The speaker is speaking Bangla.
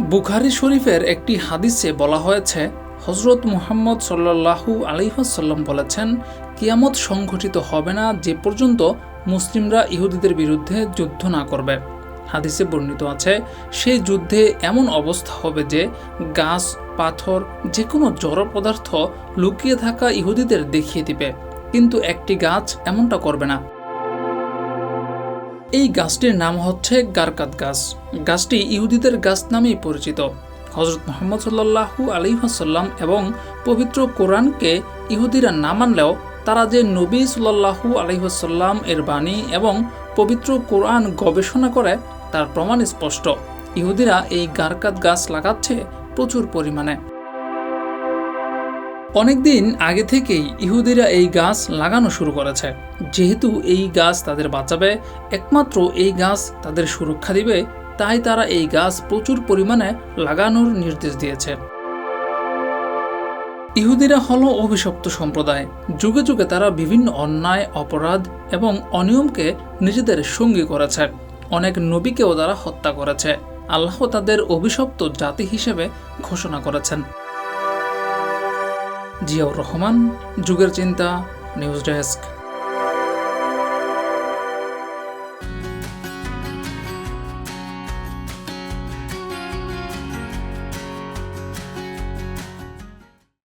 বুখারি শরীফের একটি হাদিসে বলা হয়েছে হজরত মুহাম্মদ সাল্লাহু আলিহাসাল্লাম বলেছেন, কিয়ামত সংঘটিত হবে না যে পর্যন্ত মুসলিমরা ইহুদিদের বিরুদ্ধে যুদ্ধ না করবে। হাদিসে বর্ণিত আছে সেই যুদ্ধে এমন অবস্থা হবে যে গাছ, পাথর যে কোনো জড় পদার্থ লুকিয়ে থাকা ইহুদিদের দেখিয়ে দিবে। কিন্তু একটি গাছ এমনটা করবে না। এই গাছটির নাম হচ্ছে গারকাত গাছ। গাছটি ইহুদিদের গাছ নামেই পরিচিত। হজরত মোহাম্মদ সাল্লাহু আলিহাসাল্লাম এবং পবিত্র কোরআনকে ইহুদিরা না মানলেও তারা যে নবী সাল্লাহু আলহিহাসাল্লাম এর বাণী এবং পবিত্র কোরআন গবেষণা করে, তার প্রমাণ স্পষ্ট। ইহুদিরা এই গারকাত গাছ লাগাচ্ছে প্রচুর পরিমাণে। অনেকদিন আগে থেকেই ইহুদিরা এই গাছ লাগানো শুরু করেছে। যেহেতু এই গাছ তাদের বাঁচাবে, একমাত্র এই গাছ তাদের সুরক্ষা দিবে, তাই তারা এই গাছ প্রচুর পরিমাণে লাগানোর নির্দেশ দিয়েছে। ইহুদিরা হল অভিশপ্ত সম্প্রদায়। যুগে যুগে তারা বিভিন্ন অন্যায়, অপরাধ এবং অনিয়মকে নিজেদের সঙ্গী করেছে। অনেক নবীকেও তারা হত্যা করেছে। আল্লাহ তাদের অভিশপ্ত জাতি হিসেবে ঘোষণা করেছেন। জিয়াউর রহমান, যুগের চিন্তা, নিউজ ডেস্ক।